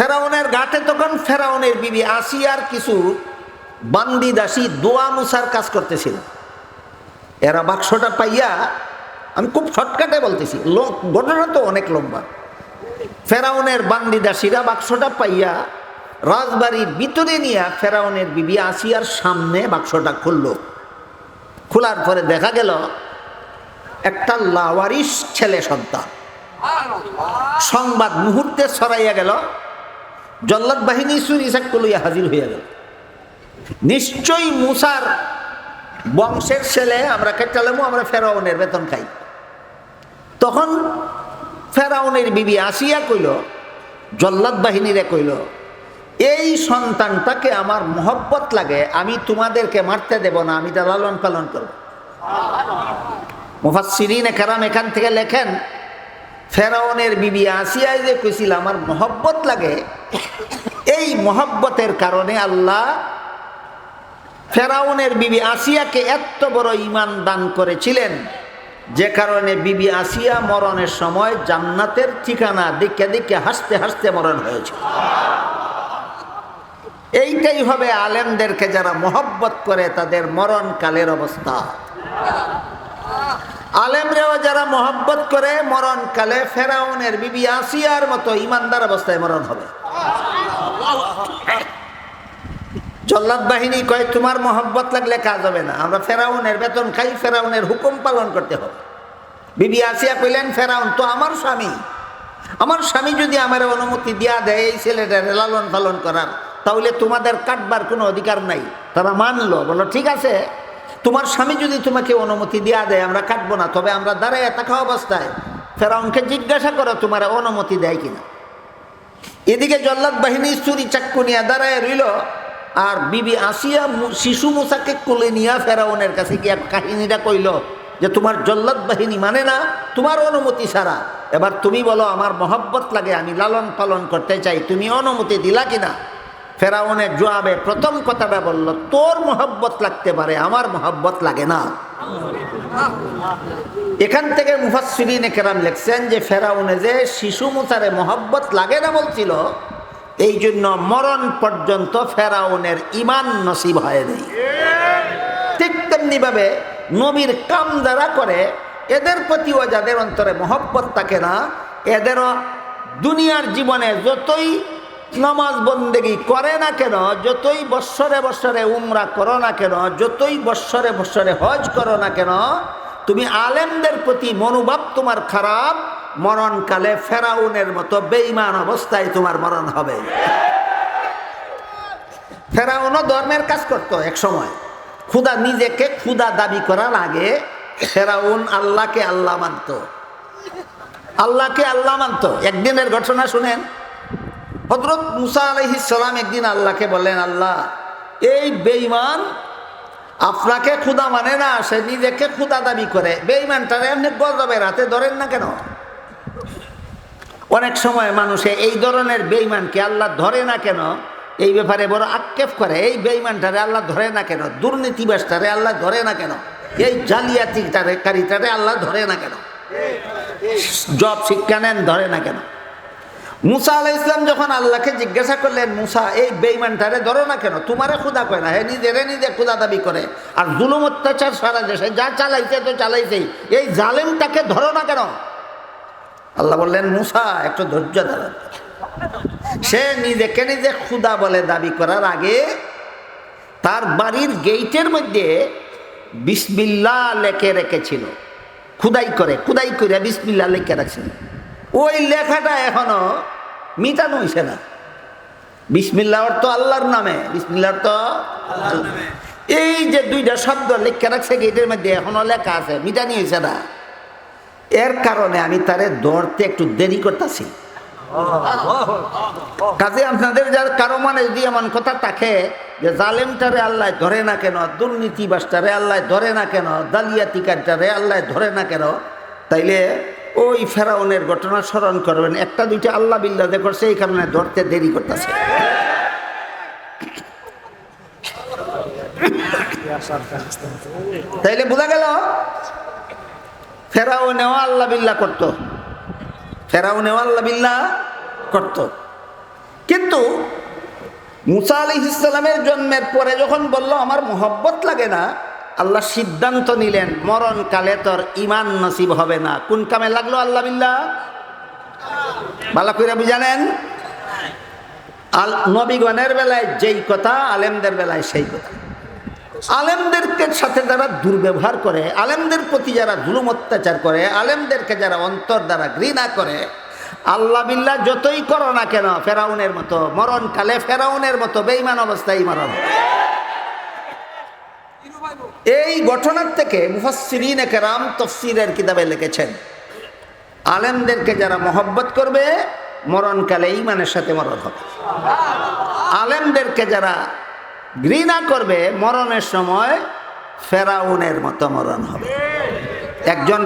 ফেরাউনের ঘাটে তখন ফেরাউনের বিবি আসিয়ার কিছু বান্দি দাসী দোয়া মুসার কাজ করতেছিল। এরা বাক্সটা পাইয়া আমি খুব শর্টকাটে বলতেছি ঘটনা তো অনেক লম্বা। ফেরাউনের বান্দি দাসীরা বাক্সটা পাইয়া রাজবাড়ির ভিতরে নিয়ে ফেরাউনের বিবি আসিয়ার সামনে বাক্সটা খুলল। খোলার পরে দেখা গেল, একটা লাওয়ারিস ছেলে সন্তান। সংবাদ মুহূর্তে ছড়াইয়া গেল জল্লাদ বাহিনী সুরি সাক্য লইয়া হাজির হইয়া গেল। নিশ্চয়ই মুসার বংশের ছেলে, আমরা কেটালেমো আমরা ফেরাউনের বেতন খাই। তখন ফেরাউনের বিবি আসিয়া কইল, জল্লাদ বাহিনীরে কইল, এই সন্তানটাকে আমার মহব্বত লাগে, আমি তোমাদেরকে মারতে দেব না, আমি তা লালন পালন করব। মুফাসসিরিন কারাম এখান থেকে লেখেন ফেরাউনের বিবি আসিয়ায় যে কইছিল, আমার মহব্বত লাগে। এই মহব্বতের কারণে আল্লাহ ফেরাউনের বিবি আসিয়াকে এত বড় ইমান দান করেছিলেন, যে কারণে বিবি আসিয়া মরণের সময় জান্নাতের ঠিকানা দিকে দিকে হাসতে হাসতে মরণ হয়েছে। এইটাই হবে আলেমদেরকে যারা মহব্বত করে তাদের মরণকালের অবস্থা। আলেমরেও যারা মহব্বত করে, মরণকালে ফেরাউনের বিবি আসিয়ার মতো ইমানদার অবস্থায় মরণ হবে। জল্লাদ বাহিনী কয়, তোমার মহব্বত লাগলে কাজ হবে না। আমরা ফেরাউনের বেতন খাই, ফেরাউনের হুকুম পালন করতে হবে। বিবি আসিয়া কইলেন, ফেরাউন, তো আমার স্বামী। আমার স্বামী যদি আমার অনুমতি দিয়া দেয়, এই ছেলেটার লালন পালন করার, তাহলে তোমাদের কাটবার কোনো অধিকার নাই। তারা মানলো বলো ঠিক আছে। তোমার স্বামী যদি তোমাকে অনুমতি দিয়া দেয়, আমরা কাটবো না, তবে আমরা দাঁড়ায় থাকা অবস্থায় ফেরাউনকে জিজ্ঞাসা করো, তোমার অনুমতি দেয় কিনা। এদিকে জল্লাদ বাহিনী চুরি চাক্কু নিয়ে দাঁড়ায় রইল, আর বিবি আসিয়া শিশু মুসাকে কোলে নিয়ে ফেরাউনের কাছে গিয়া কাহিনীটা কইল যে, তোমার জল্লাদ বাহিনী মানে না, তোমার অনুমতি ছাড়া। এবার তুমি বলো, আমার মহব্বত লাগে, আমি লালন পালন করতে চাই, তুমি অনুমতি দিলা কিনা? ফেরাউনের জবাবে প্রথম কথাটা বলল, তোর মহব্বত লাগতে পারে, আমার মহব্বত লাগে না। এখান থেকে মুফাসসিরিন কেরাম লেখছেন যে, ফেরাউনে যে শিশু মুসারে মহব্বত লাগে না বলছিল এই জন্য মরণ পর্যন্ত ফেরাউনের ইমান নসিব হয় নেই। ঠিক তেমনি ভাবে নবীর কাম যারা করে, এদের প্রতিও যাদের অন্তরে মহব্বত থাকে না, এদেরও দুনিয়ার জীবনে যতই নামাজ বন্দেগি করে না কেন? যতই বৎসরে বৎসরে উমরা করো না কেন, যতই বৎসরে বৎসরে হজ করো না কেন, তুমি আলেমদের প্রতি মনোভাব তোমার খারাপ, মরণকালে ফেরাউনের মতো বেইমান অবস্থায় তোমার মরণ হবে। ফেরাউনও ধর্মের কাজ করতো এক সময়। খুদা নিজেকে খুদা দাবি করার আগে ফেরাউন আল্লাহকে আল্লাহ মানত। আল্লাহকে আল্লাহ মানত। একদিনের ঘটনা শুনেন। হজরত মুসা আলহিসাম একদিন আল্লাহকে বললেন, আল্লাহ, এই বেঈমান আপনাকে খুদা মানে না, সে নিজেকে খুদা দাবি করে। বেঈমানটারে এমনি গজবের হাতে ধরেন না কেন? অনেক সময় মানুষে এই ধরনের বেইমানকে আল্লাহ ধরে না কেন? এই ব্যাপারে বড় আক্ষেপ করে, এই বেইমানটারে আল্লাহ ধরে না কেন? দুর্নীতিবাসটারে আল্লাহ ধরে না কেন? এই জালিয়াতিটারে, কারিটারে আল্লাহ ধরে না কেন? জব শিক্ষা নেন, ধরে না কেন? মুসা আলাহ ইসলাম যখন আল্লাহকে জিজ্ঞাসা করলেন, মুসা, এই বেইমানটারে ধরো না কেন? তোমারে খুদা কয় না। হে নিজেরে নিজে খুদা দাবি করে। আর জুলুম অত্যাচার সারা দেশে যা চালাইছে তো চালাইছেই। এই জালেমটাকে ধরো না কেন? আল্লাহ বললেন, মুসা, একটু ধৈর্য ধরেন সে নিজেকে নিজে খুদা বলে দাবি করার আগে তার বাড়ির গেইটের মধ্যে বিসমিল্লা লেখে রেখেছিল। খুদাই করে খুদাই করে বিসমিল্লা লেখে রাখছিল। ওই লেখাটা এখনও মিটানো হয়েছে না। বিসমিল্লা অর্থ আল্লাহর নামে, বিসমিল্লা অর্থ এই যে দুইটা শব্দ লেখা রাখছে গেটের মধ্যে এখনও লেখা আছে, মিটানি হয়েছে না। এর কারণে আমি তারে ধরতে একটু দেরি করতেছি। কাজে আপনাদের যার কারও মানে যদি এমন কথা থাকে যে জালেমটারে আল্লাহ ধরে না কেন দুর্নীতিবাসটারে আল্লাহ ধরে না কেন, দালিয়াতিকারটারে আল্লাহ ধরে না কেন, তাইলে ওই ফেরাউনের ঘটনা স্মরণ করবেন। একটা, দুইটা আল্লাহ বিল্লাদে করছে, এই কারণে ধরতে দেরি করতেছে। তাইলে বোঝা গেল? ফেরাউনেও আল্লাহ বিল্লাহ করতো। ফেরাউনেও আল্লাহ বিল্লাহ করত। কিন্তু মুসা আলি ইসলামের জন্মের পরে যখন বলল, আমার মোহব্বত লাগে না আল্লাহ সিদ্ধান্ত নিলেন, মরণকালে তোর ইমান নসিব হবে না। কোন কামে লাগল আল্লাহ বিল্লাহ? ভালো করে জানেন আল নবীগণের বেলায় যেই কথা, আলেমদের বেলায় সেই কথা। আলেমদেরকে সাথে যারা দুর্ব্যবহার করে, আলেমদের প্রতি যারা জুলুম অত্যাচার করে, আলেমদেরকে যারা অন্তর দ্বারা ঘৃণা করে, আল্লাহ বিল্লাহ যতই করো না কেন, ফেরাউনের মতো, মরণকালে ফেরাউনের মতো বেইমান অবস্থায় মরণ এই ঘটনার থেকে মুফাসসিরিন কেরাম তফসিরের কিতাবে লিখেছেন। আলেমদেরকে যারা মহব্বত করবে মরণকালে ইমানের সাথে মরণ হবে। আলেমদেরকে যারা ঘৃণা করবে, মরণের সময় ফেরাউনের মতো মরণ হবে। একজন